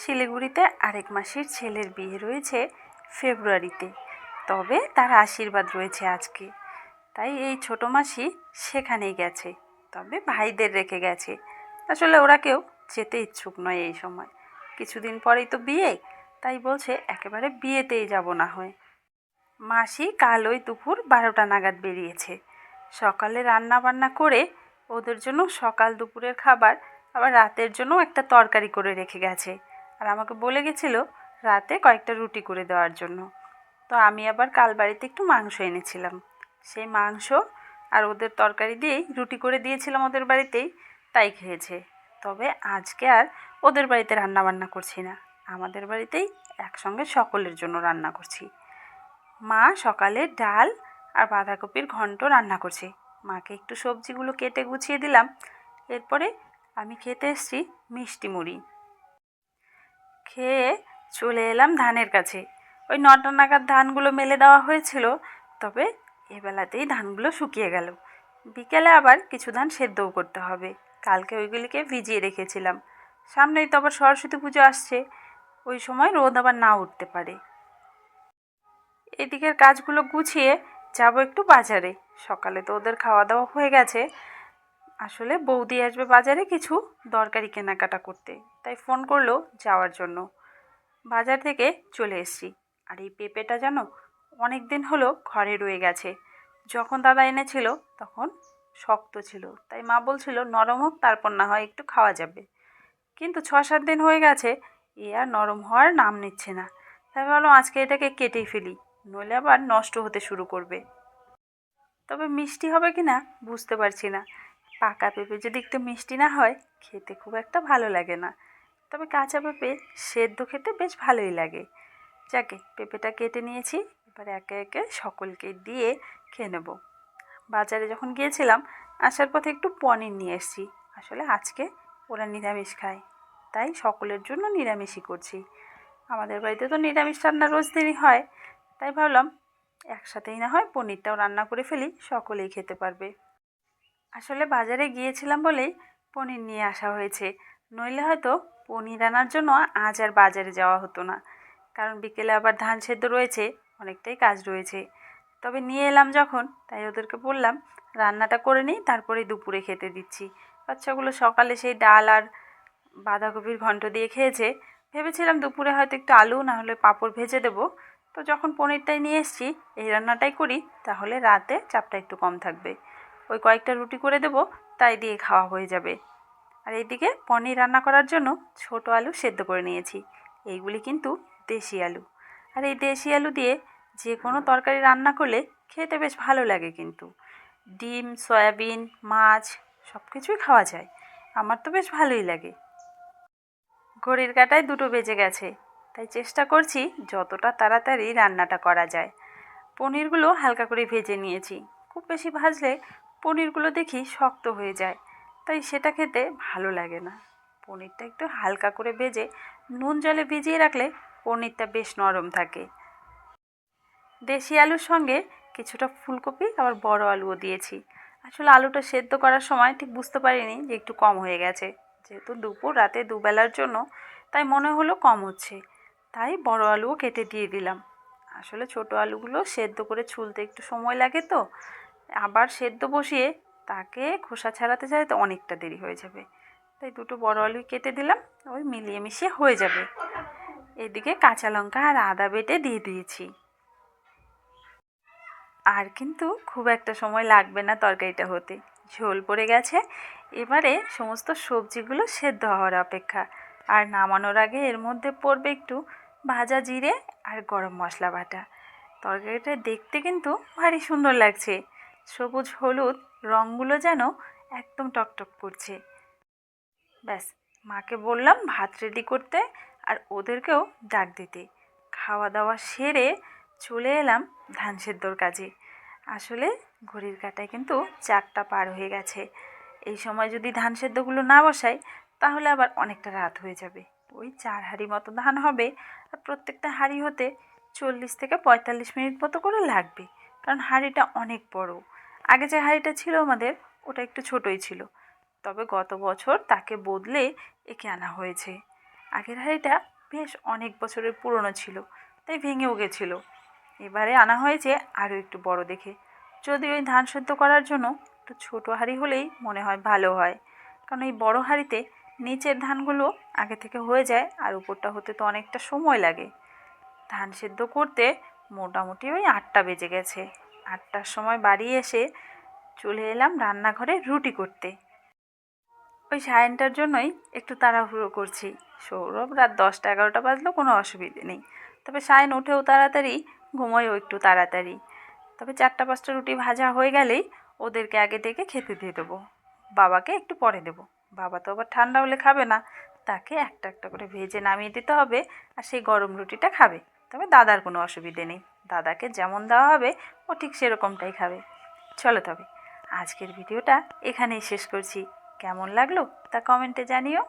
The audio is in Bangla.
শিলিগুড়িতে আরেক মাসির ছেলের বিয়ে রয়েছে ফেব্রুয়ারিতে। তবে তার আশীর্বাদ রয়েছে আজকে। তাই এই ছোটো মাসি সেখানেই গেছে। তবে ভাইদের রেখে গেছে। আসলে ওরা কেউ যেতে ইচ্ছুক নয় এই সময়। কিছুদিন পরেই তো বিয়ে, তাই বলছে একেবারে বিয়েতেই যাব না হয়। মাসি কাল ওই দুপুর বারোটা নাগাদ বেরিয়েছে। সকালে রান্না বান্না করে ওদের জন্য সকাল দুপুরের খাবার, আবার রাতের জন্য একটা তরকারি করে রেখে গেছে। আর আমাকে বলে গেছিল রাতে কয়েকটা রুটি করে দেওয়ার জন্য। তো আমি আবার কাল বাড়িতে একটু মাংস এনেছিলাম। সেই মাংস আর ওদের তরকারি দিয়েই রুটি করে দিয়েছিলাম ওদের বাড়িতেই, তাই খেয়েছে। তবে আজকে আর ওদের বাড়িতে রান্না বান্না করছি না। আমাদের বাড়িতেই একসঙ্গে সকলের জন্য রান্না করছি। মা সকালে ডাল আর বাঁধাকপির ঘন্ট রান্না করছে। মাকে একটু সবজিগুলো কেটে গুছিয়ে দিলাম। এরপরে আমি খেতে এসছি মিষ্টি মুড়ি। খেয়ে চলে এলাম ধানের কাছে। ওই নটা নাগাদ ধানগুলো মেলে দেওয়া হয়েছিল, তবে এবেলাতেই ধানগুলো শুকিয়ে গেল। বিকেলে আবার কিছু ধান সেদ্ধও করতে হবে। কালকে ওইগুলিকে ভিজিয়ে রেখেছিলাম। সামনেই তো আবার সরস্বতী পুজো আসছে। ওই সময় রোদ আবার না উঠতে পারে। এদিকের কাজগুলো গুছিয়ে যাব একটু বাজারে। সকালে তো ওদের খাওয়া দাওয়া হয়ে গেছে। আসলে বৌদি আসবে বাজারে কিছু দরকারি কেনাকাটা করতে, তাই ফোন করল যাওয়ার জন্য। বাজার থেকে চলে এসছি। আর এই পেঁপেটা জানো অনেক দিন হলো ঘরে রয়ে গেছে। যখন দাদা এনেছিল তখন শক্ত ছিল, তাই মা বলছিল, নরম হোক, তারপর না হয় একটু খাওয়া যাবে। কিন্তু ছ সাত দিন হয়ে গেছে, এ আর নরম হওয়ার নাম নিচ্ছে না। তাই ভাবলাম, আজকে এটাকে কেটেই ফেলি, নইলে আবার নষ্ট হতে শুরু করবে। তবে মিষ্টি হবে কি না বুঝতে পারছি না। পাকা পেঁপে যদি একটু মিষ্টি না হয়, খেতে খুব একটা ভালো লাগে না। তবে কাঁচা পেঁপে সেদ্ধ খেতে বেশ ভালোই লাগে। যাকে, পেঁপেটা কেটে নিয়েছি, এবার একে একে সকলকে দিয়ে খেয়ে নেব। বাজারে যখন গিয়েছিলাম, আসার পথে একটু পনির নিয়ে এসেছি। আসলে আজকে ওরা নিরামিষ খায়, তাই সকলের জন্য নিরামিষই করছি। আমাদের বাড়িতে তো নিরামিষ রান্না রোজ দিনই হয়, তাই ভাবলাম একসাথেই না হয় পনিরটাও রান্না করে ফেলি, সকলেই খেতে পারবে। আসলে বাজারে গিয়েছিলাম বলেই পনির নিয়ে আসা হয়েছে। নইলে হয়তো পনির আনার জন্য আজ আর বাজারে যাওয়া হতো না। কারণ বিকেলে আবার ধান সেদ্ধ রয়েছে, অনেকটাই কাজ রয়েছে। তবে নিয়ে এলাম যখন, তাই ওদেরকে বললাম, রান্নাটা করে নিই তারপরে দুপুরে খেতে দিচ্ছি। বাচ্চাগুলো সকালে সেই ডাল আর বাঁধাকপির ঘন্ট দিয়ে খেয়েছে। ভেবেছিলাম দুপুরে হয়তো একটু আলু, না হলে পাঁপড় ভেজে দেবো। তো যখন পনিরটাই নিয়ে এসেছি, এই রান্নাটাই করি, তাহলে রাতে চাপটা একটু কম থাকবে। ওই কয়েকটা রুটি করে দেবো, তাই দিয়ে খাওয়া হয়ে যাবে। আর এইদিকে পনির রান্না করার জন্য ছোট আলু সেদ্ধ করে নিয়েছি। এইগুলি কিন্তু দেশি আলু। আর এই দেশি আলু দিয়ে যে কোনো তরকারি রান্না করলে খেতে বেশ ভালো লাগে কিন্তু। ডিম, সয়াবিন, মাছ সব কিছুই খাওয়া যায়। আমার তো বেশ ভালোই লাগে। ঘড়ির কাটায় দুটো বেজে গেছে, তাই চেষ্টা করছি যতটা তাড়াতাড়ি রান্নাটা করা যায়। পনিরগুলো হালকা করে ভেজে নিয়েছি। খুব বেশি ভাজলে পনিরগুলো দেখি শক্ত হয়ে যায়, তাই সেটা খেতে ভালো লাগে না। পনিরটা একটু হালকা করে ভেজে নুন জলে ভিজিয়ে রাখলে পনিরটা বেশ নরম থাকে। দেশি আলুর সঙ্গে কিছুটা ফুলকপি আবার বড় আলুও দিয়েছি। আসলে আলুটা সেদ্ধ করার সময় ঠিক বুঝতে পারিনি যে একটু কম হয়ে গেছে। যেহেতু দুপুর, রাতে দুবেলার জন্য, তাই মনে হলো কম হচ্ছে। তাই বড় আলুও কেটে দিয়ে দিলাম। আসলে ছোট আলুগুলো সেদ্ধ করে ছুলতে একটু সময় লাগে তো আবার সেদ্ধ বসিয়ে তাকে খোসা ছাড়াতে ছাড়াতে অনেকটা দেরি হয়ে যাবে। তাই দুটো বড় আলু কেটে দিলাম, ওই মিলিয়ে মিশিয়ে হয়ে যাবে। এদিকে কাঁচা লঙ্কা আর আদা বেটে দিয়ে দিয়েছি। আর কিন্তু খুব একটা সময় লাগবে না তরকারিটা হতে। ঝোল পড়ে গেছে, এবারে সমস্ত সবজিগুলো সেদ্ধ হওয়ার অপেক্ষা। আর নামানোর আগে এর মধ্যে পড়বে একটু ভাজা জিরে আর গরম মশলা বাটা। তরকারিটা দেখতে কিন্তু ভারী সুন্দর লাগছে। সবুজ হলুদ রঙগুলো যেন একদম টকটক করছে। ব্যাস, মাকে বললাম ভাত রেডি করতে আর ওদেরকেও ডাক দিতে। খাওয়া দাওয়া সেরে চলে এলাম ধান সেদ্ধর কাজে। আসলে ঘড়ির কাটায় কিন্তু চারটা পার হয়ে গেছে। এই সময় যদি ধান সেদ্ধগুলো না বসাই, তাহলে আবার অনেকটা রাত হয়ে যাবে। ওই চার হাঁড়ি মতো ধান হবে আর প্রত্যেকটা হাঁড়ি হতে চল্লিশ থেকে পঁয়তাল্লিশ মিনিট মতো করে লাগবে। কারণ হাঁড়িটা অনেক বড়। আগে যে হাঁড়িটা ছিল আমাদের, ওটা একটু ছোটোই ছিল। তবে গত বছর তাকে বদলে একে আনা হয়েছে। আগের হাঁড়িটা বেশ অনেক বছরের পুরনো ছিল, তাই ভেঙেও গেছিল। এবারে আনা হয়েছে আরও একটু বড় দেখে। যদি ওই ধান সেদ্ধ করার জন্য একটু ছোটো হাঁড়ি হলেই মনে হয় ভালো হয়। কারণ এই বড় হাঁড়িতে নিচের ধানগুলো আগে থেকে হয়ে যায়, আর উপরটা হতে তো অনেকটা সময় লাগে। ধান সেদ্ধ করতে মোটামুটি ওই আটটা বেজে গেছে। আটটার সময় বাড়ি এসে চলে এলাম রান্নাঘরে রুটি করতে। ওই সায়নটার জন্যই একটু তাড়াহুড়ো করছি। সৌরভ রাত দশটা এগারোটা বাজলেও কোনো অসুবিধে নেই। তবে সায়ন উঠেও তাড়াতাড়ি, ঘুমোয়ও একটু তাড়াতাড়ি। তবে চারটা পাঁচটা রুটি ভাজা হয়ে গেলেই ওদেরকে আগে থেকে খেতে দিয়ে দেবো। বাবাকে একটু পরে দেবো। বাবা তো আবার ঠান্ডা হলে খাবে না। তাকে একটা একটা করে ভেজে নামিয়ে দিতে হবে আর সেই গরম রুটিটা খাবে। তবে দাদার কোনো অসুবিধে নেই। দাদাকে যেমন দেওয়া হবে, ও ঠিক সেরকমটাই খাবে। চলো তবে, আজকের ভিডিওটা এখানেই শেষ করছি। কেমন লাগল তা কমেন্টে জানিও।